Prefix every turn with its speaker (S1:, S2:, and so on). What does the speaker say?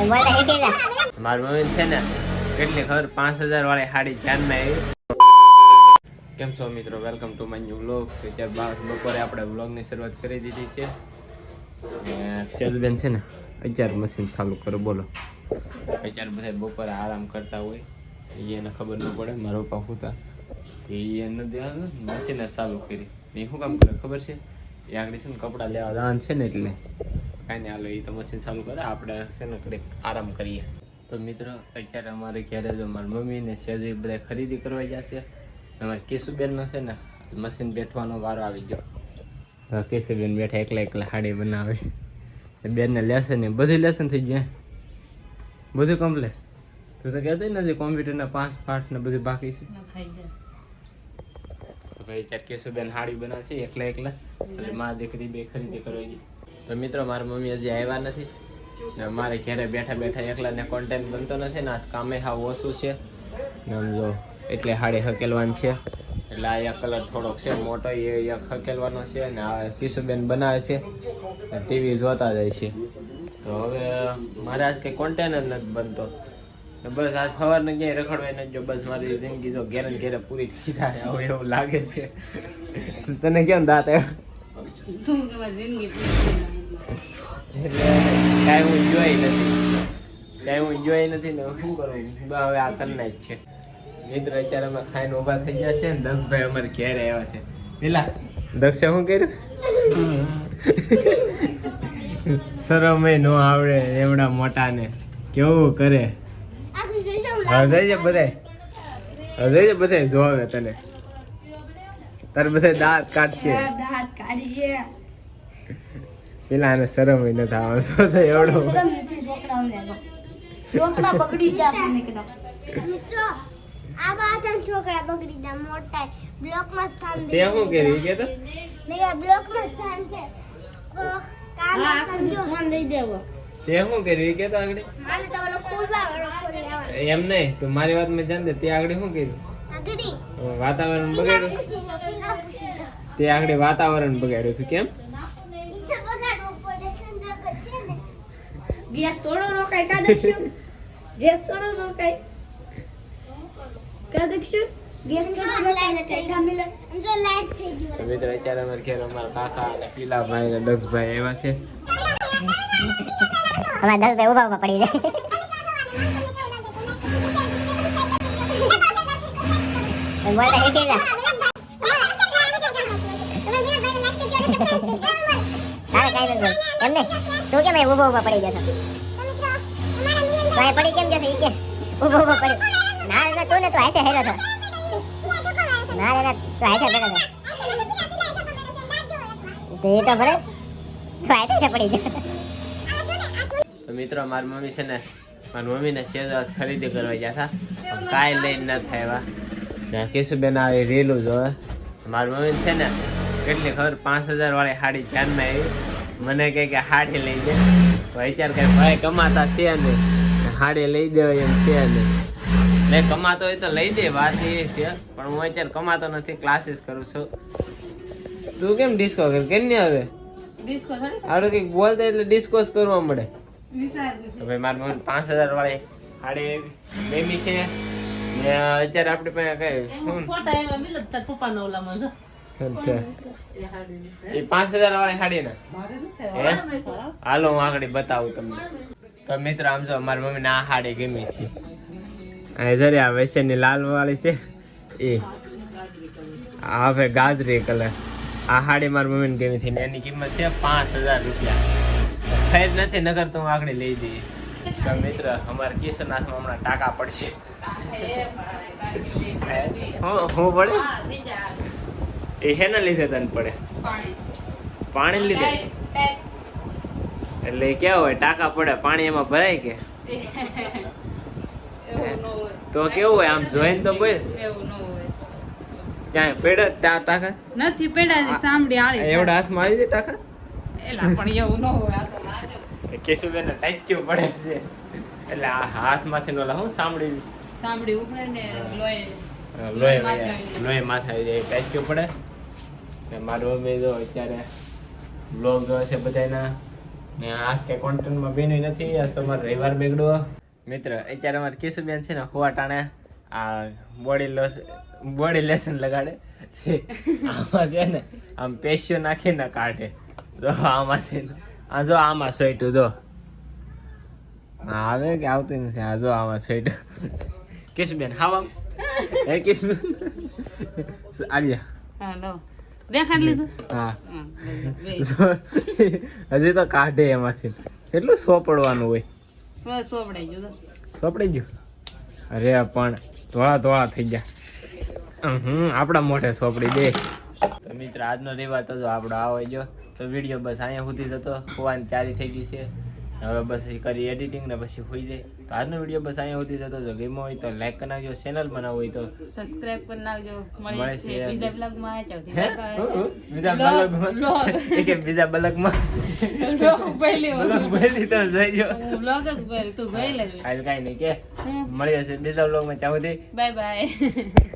S1: મારી મમ્મી છે ને, કેટલી ખબર, પાંચ હજાર વાળી સાડી ધ્યાનમાં આવી. કેમ છો મિત્રો? Welcome to my new vlog તો અત્યારે બાર બપોરે આપણે વ્લોગની શરૂઆત કરી દીધી છે. સેલ્સબેન છે ને, અત્યારે મશીન ચાલુ કરો, બોલો. અત્યારે બધા બપોરે આરામ કરતા હોય. એને ખબર ન પડે, મારા પપ્પા હોતા. એને મશીને ચાલુ કરી. એ શું કામ કરે ખબર છે? એ આગળ છે ને કપડાં લેવા દાન છે ને એટલે. કાંઈ નહીં હાલો એ તો મશીન ચાલુ કરે આપણે છે ને કડીક આરામ કરીએ. તો મિત્રો અત્યારે અમારે ઘેરે જો મારી મમ્મી ને સેજુ બધા ખરીદી કરવા જશે અમારે કેશુબેનનો છે ને મશીન બેઠવાનો વારો આવી ગયો. કેશુબેન બેઠા એકલા એકલા હાડી બનાવે. બેનને લેશે ને બધું લેસન થઈ ગયું બધું કમ્પ્લેટ તું તો કહેતો ને જે કોમ્પ્યુટરના પાંચ પાર્ટ ને બધું બાકી છે. ભાઈ અત્યારે કેશુબેન હાડી બનાવશે એકલા એકલા. એટલે મા દીકરી બે ખરીદી કરવા ગઈ. તો મિત્રો, મારા મમ્મી હજી આવ્યા નથી. ને મારે ઘરે બેઠા બેઠા એકલા ને કોન્ટેન્ટ બનતો નથી ને આજ કામે હાવ ઓછું છે. ને આમ જો, એટલે હાડે હકેલવાનું છે. એટલે આ એક કલર થોડોક છે મોટો, એ એક હકેલવાનો છે ને આ કિશુબેન બનાવે છે. ટીવી જોતા જાય છે. તો હવે મારે આજ કંઈ કોન્ટેન્ટ જ નથી બનતો. બસ આજ સવારને ક્યાંય રખડવાય નથી જો બસ મારી જિંદગી જો ઘેરે ઘેરે પૂરી થઈ આવું એવું લાગે છે. તને કેમ દાંત આવ્યો?
S2: તું જિંદગી
S1: એટલે કાંઈ હું જોઈ નથી. કાંઈ હું જોઈ નથી ને શું કરું? બસ હવે આ કરના જ છે. મિત્ર અત્યારે અમે ખાઈને ઊભા થઈ ગયા છે ને દક્ષભાઈ અમારે ઘેરે આવ્યા છે. પેલા દક્ષે શું કર્યું? શરમે નો આવડે એવડા મોટા ને કેવું કરે? હવે છે. બધાય. હવે છે બધાય જોવે તને. તારે બધા દાંત કાઢશે.
S2: દાંત કાઢીએ.
S1: પેલા એને શરમ ય નથી આવતો તો એવડો?
S2: છોકરા બગડી જશે નીકળો.
S3: મિત્રો આ બાજુ છોકરા બગડી જા મોટા બ્લોકમાં સ્થાન
S1: તે શું કર્યું કે તો
S3: મેં બ્લોકમાં સ્થાન છે. કામ
S2: હા ફોન દઈ દેવો.
S1: તે શું કર્યું કે તો આગળ એમ નહીં તું મારી વાત મેં જાણ દે તે આગળ શું કર્યું? વાતાવરણ બગાડ્યું?
S3: પીલા
S1: તે આગળ વાતાવરણ બગાડ્યું હતું કેમ?
S2: ગેસ થોડો રોકાય કા દક્ષુ? ગેસ થોડો રોકાય. કા ગેસ થોડો રોકાય ને કઈ ગમી લે
S3: આમ જો લાઈટ થઈ ગયું.
S1: મિત્રો અત્યારે અમારે ઘેર અમારા કાકા અને પીલાભાઈ અને દક્ષભાઈ આવ્યા છે.
S3: ઊભા ઊભા પડી જાય. હેઠી જા તારે ઊભો ઊભો પડી જશો તો પડી જશે ઈ ઊભો ઊભો પડી. ના તું ને તો હાથે હેરો છો. ના ના, તું હાથે પડી જા
S1: તો મિત્રો મારી મમ્મી છે ને મારી મમ્મીને શેરવાસ ખરીદી કરવા ગયા હતા. કાંઈ લઈને ન આવ્યા. ત્યાં કેશુબેન આવી રેલું જોવે મારી મમ્મી છે ને કેટલી ખબર પાંચ હજાર વાળી સાડી ધ્યાનમાં આવી. મને કહે કે સાડી લઈ દે. તો અત્યારે કઈ ભાઈ કમાતા છે ને સાડી લઈ દેવાય એમ છે ને મેં કમાતો હોય તો લઈ દે વાત એ છે. પણ હું અત્યારે કમાતો નથી ક્લાસીસ કરું છું. તું કેમ ડિસ્કો કર કેમ નહીં હવે
S2: થોડી
S1: આડું કંઈક બોલતા એટલે ડિસ્કોસ કરવા મળે.
S2: વિચાર
S1: ભાઈ મારી મમ્મી પાંચ હજાર વાળી સાડી બેબી છે. ને અત્યારે આપણી પાસે કઈ
S4: ફોટા એવા મિલત તાર પપ્પાના ઓલામાં જો.
S1: છે? એ પાંચ હજાર વાળી સાડી ને. હાલો હું આગળ બતાવું તમને. તો મિત્ર આમ જો મારી મમ્મીને આ સાડી ગમી છે. અને જરી આ ની લાલ વાળી છે એ. હવે ગાજરી કલર. આ સાડી મારી મમ્મીને ગમી છે. ને એની કિંમત છે પાંચ હજાર રૂપિયા. ખરીદ નથી નગર તો હું આગળ લઈ જઈએ તો મિત્ર અમારે કેશરનાથમાં હમણાં ટાકા પડશે. હું પડે? એ હેના લીધે તને પડે? પાણી લીધે? એટલે એ હોય? ટાંકા પડે પાણી એમાં ભરાય કે? તો કેવું હોય? આમ જોઈને તો બોલ ક્યાંય પેડે? ટાંકા?
S2: નથી પેડા સાંભળી આળી
S1: એવડા હાથમાં આવી જાય ટાંકા?
S2: એલા પણ એવું ન હોય આ તો.
S1: કેશુબેન ટાંક્યું પડે છે. એટલે આ હાથમાંથી નો હું સાંભળી
S2: સાંભળી ઉખડે ને લોહી.
S1: લોહી
S2: માથે
S1: વહી
S2: આવી જાય.
S1: લોહી માથા ટાંક્યું પડે. ને મારી મમ્મી જો અત્યારે બ્લોગ જોવે છે બધાના ને આજ કે કોન્ટેન્ટમાં બેનું નથી. આજ તો મારો રવિવાર બેગડો મિત્ર અત્યારે અમારે કેશુબેન છે ને હોવા ટાણે આ બોડી લોસ બોડી લેસન લગાડે. છે આમાં છે ને આમ પેશિયો નાખીને કાઢે. જો આમાંથી આ જો આમાં સોઈટું જો. આવે કે આવતું નથી? આ જો આમાં સોઈટું કિશુબેન હાવ આમ. હે કિશુબેન આલિયા
S2: હા લો. દેખાડ લીધું?
S1: હા.
S2: હા,
S1: હજી તો કાઢે એમાંથી. કેટલું સોપડવાનું હોય?
S2: સોપડાઈ ગયું તો.
S1: સોપડી ગયું? અરે પણ ધોળા ધોળા થઈ ગયા. હમ આપણા મોઢે સોપડી દે. તો મિત્ર આજનો રિવાજ તો જો આપણો આવે ગયો. તો વીડિયો બસ અહીંયા સુધી જતો હોવાની તૈયારી થઈ ગઈ છે. હવે બસ એ કરી એડિટિંગ ને પછી હોઈ જાય. તો આજનો વીડિયો બસ અહીંયા સુધી જતો જો ગમ્યો હોય તો લાઈક કરી નાખજો. ચેનલ બનાવ હોય તો
S2: સબસ્ક્રાઇબ કરી નાખજો.
S1: મળે છે.
S2: બીજા બ્લોગમાં
S1: બીજા બ્લોગમાં કે બીજા બ્લોગમાં
S2: બ્લોગ પહેલી
S1: બ્લોગ પહેલી તો જોઈજો
S2: બ્લોગ જ પહેલી તું જોઈ લે
S1: હાલ કાંઈ નહીં કે. મળી જશે બીજા બ્લોગમાં ચાહું
S2: બાય બાય